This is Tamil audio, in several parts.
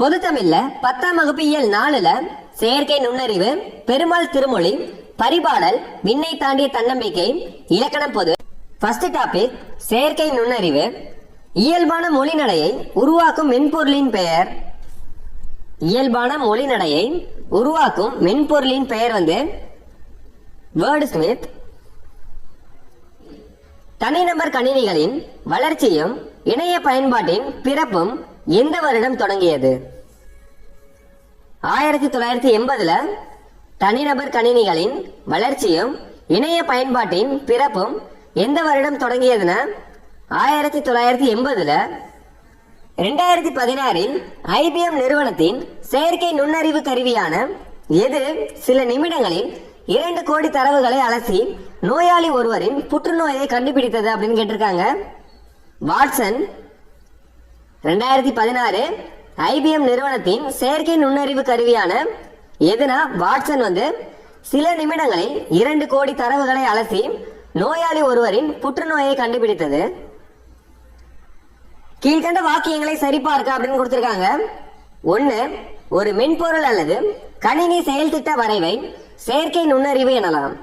பொதுத்தமிழ்ல பத்தாம் வகுப்பு இயல் நாலுல செயற்கை நுண்ணறிவு பெருமாள் திருமொழி பரிபாடல் விண்ணை தாண்டிய தன்னம்பிக்கை இலக்கணம் பொது. ஃபர்ஸ்ட் டாபிக் செயற்கை நுண்ணறிவு. இயல்பான மொழிநடையை உருவாக்கும் மென்பொருளின் பெயர். இயல்பான மொழிநடையை உருவாக்கும் மென்பொருளின் பெயர் வந்து வேர்டு ஸ்மித் தனிநபர் கணினிகளின் வளர்ச்சியும் இணைய பயன்பாட்டின் பிறப்பும் எந்த வருடம் தொடங்கியது? ஆயிரத்தி தொள்ளாயிரத்தி எண்பதுல தனிநபர் கணினிகளின் வளர்ச்சியும் இணைய பயன்பாட்டின் பிறப்பும் எந்த வருடம் தொடங்கியதுன்னா ஆயிரத்தி தொள்ளாயிரத்தி எண்பதுல ரெண்டாயிரத்தி பதினாறில் ஐபிஎம் நிறுவனத்தின் செயற்கை நுண்ணறிவு கருவியான எது சில நிமிடங்களில் இரண்டு கோடி தரவுகளை அலசி நோயாளி ஒருவரின் புற்றுநோயை கண்டுபிடித்தது அப்படின்னு கேட்டிருக்காங்க. வாட்சன் ரெண்டாயிரத்தி பதினாறு ஐபிஎம் நிறுவனத்தின் செயற்கை நுண்ணறிவு கருவியான எதுனா வாட்சன் வந்து சில நிமிடங்களில் இரண்டு கோடி தரவுகளை அலசி நோயாளி ஒருவரின் புற்றுநோயை கண்டுபிடித்தது. கீழ்கண்ட வாக்கியங்களை சரிபார்க்க அப்படின்னு கொடுத்திருக்காங்க. ஒண்ணு ஒரு மென்பொருள் அல்லது கணினி செயல்திட்ட வரைவை செயற்கை நுண்ணறிவு எனலாம்.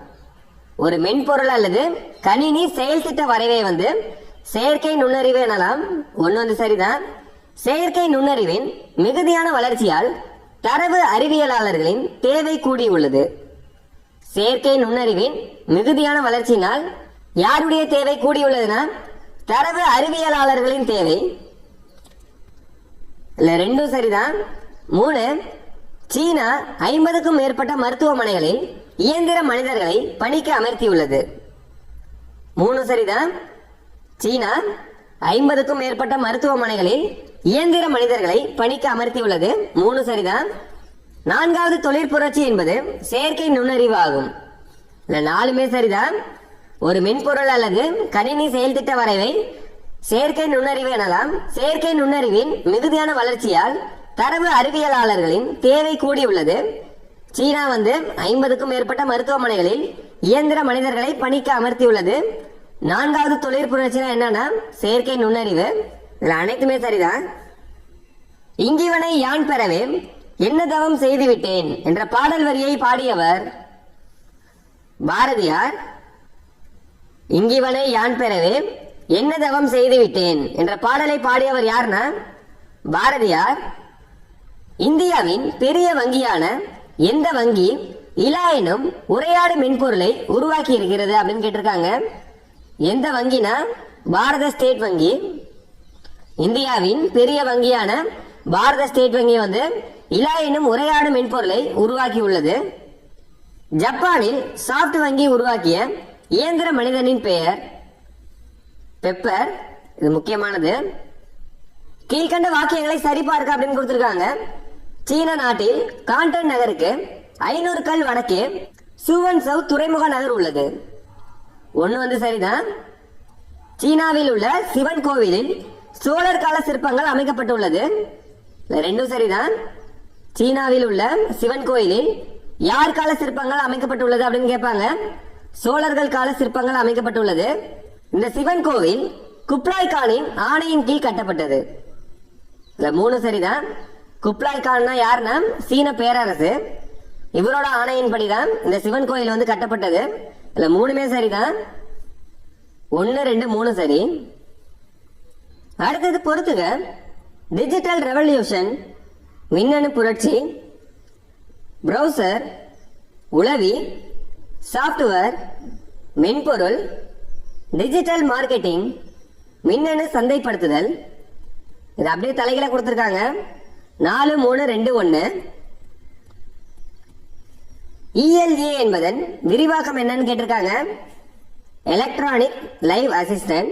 ஒரு மென்பொருள் அல்லது கணினி செயல்திட்ட வரைவை வந்து செயற்கை நுண்ணறிவு எனலாம். ஒன்று வந்து சரிதான். செயற்கை நுண்ணறிவின் மிகுதியான வளர்ச்சியால் தரவு அறிவியலாளர்களின் தேவை கூடியுள்ளது செயற்கை நுண்ணறிவின் மிகுதியான வளர்ச்சியினால் யாருடைய தேவை கூடியுள்ளதுன்னா தரவு அறிவியலாளர்களின் தேவை. இல்லை ரெண்டும் சரிதான். மூணு சீனா ஐம்பதுக்கும் மேற்பட்ட மருத்துவமனைகளில் இயந்திர மனிதர்களை பணிக்கு அமர்த்தியுள்ளது. மூணு சரிதான். சீனா ஐம்பதுக்கும் மேற்பட்ட மருத்துவமனைகளில் இயந்திர மனிதர்களை பணிக்கு அமர்த்தியுள்ளது. மூணு சரிதான். நான்காவது தொழிற்புரட்சி என்பது செயற்கை நுண்ணறிவு ஆகும். இல்ல நாலுமே சரிதான். ஒரு மென்பொருள் அல்லது கணினி செயல்திட்ட வரைவை செயற்கை நுண்ணறிவு எனலாம். செயற்கை நுண்ணறிவின் மிகுதியான வளர்ச்சியால் தரவு அறிவியலாளர்களின் தேவை கூடியுள்ளது. சீனா வந்து ஐம்பதுக்கும் மேற்பட்ட மருத்துவமனைகளில் இயந்திர மனிதர்களை பணிக்கு அமர்த்தியுள்ளது. நான்காவது தொழிற்புரட்சினா என்னன்னா செயற்கை நுண்ணறிவு. இதுல அனைத்துமே சரிதான். இங்கிவனை யான் பெறவே என்ன தவம் செய்து விட்டேன் என்ற பாடல் வரியை பாடியவர் பாரதியார். இங்கிவனை யான் பெறவே என்ன தவம் செய்து விட்டேன் என்ற பாடலை பாடியவர் யார்னா பாரதியார். இந்தியாவின் பெரிய வங்கியான எந்த வங்கி இலா எனும் உரையாடு மென்பொருளை உருவாக்கி இருக்கிறது அப்படின்னு கேட்டிருக்காங்க. எந்த வங்கினா பாரத ஸ்டேட் வங்கி. இந்தியாவின் பெரிய வங்கியான பாரத ஸ்டேட் வங்கி வந்து இலா எனும் உரையாடு மென்பொருளை உருவாக்கி உள்ளது ஜப்பானில் சாஃப்ட் வங்கி உருவாக்கிய இயந்திர மனிதனின் பெயர் பெப்பர். இது முக்கியமானது. கீழ்கண்ட வாக்கியங்களை சரிபார்க்க அப்படின்னு கொடுத்திருக்காங்க. சீன நாட்டில் காண்டன் நகருக்கு ஐநூறு கல் வடக்கே சுவன் சவ் துறைமுக நகர் உள்ளது. ஒண்ணு வந்து சரிதான். சீனாவில் உள்ள சிவன் கோவிலில் சோழர் கால சிற்பங்கள் அமைக்கப்பட்டுள்ளது. ரெண்டும் சரிதான். சீனாவில் உள்ள சிவன் கோயிலில் யார் கால சிற்பங்கள் அமைக்கப்பட்டுள்ளது அப்படின்னு கேட்பாங்க. சோழர்கள் கால சிற்பங்கள் அமைக்கப்பட்டுள்ளது. இந்த சிவன் கோவில் குப்லாய் கானின் ஆணையின் கீழ் கட்டப்பட்டது. இந்த மூணு சரிதான். குப்லாய் கான்னா யாருன்னா சீன பேரரசு. இவரோட ஆணையின்படிதான் இந்த சிவன் கோயில் வந்து கட்டப்பட்டது. இல்ல மூணுமே சரிதான். ஒன்னு ரெண்டு மூணு சரி. அடுத்தது பொறுத்துக டிஜிட்டல் ரெவல்யூஷன் மின்னணு புரட்சி ப்ரௌசர் உளவி சாஃப்ட்வேர் மென்பொருள் டிஜிட்டல் மார்க்கெட்டிங் மின்னணு சந்தைப்படுத்துதல். இது அப்படியே தலைகளை கொடுத்துருக்காங்க. நாலு மூணு ரெண்டு ஒன்று இஎல்ஏ என்பதன் விரிவாக்கம் என்னன்னு கேட்டிருக்காங்க. Electronic live assistant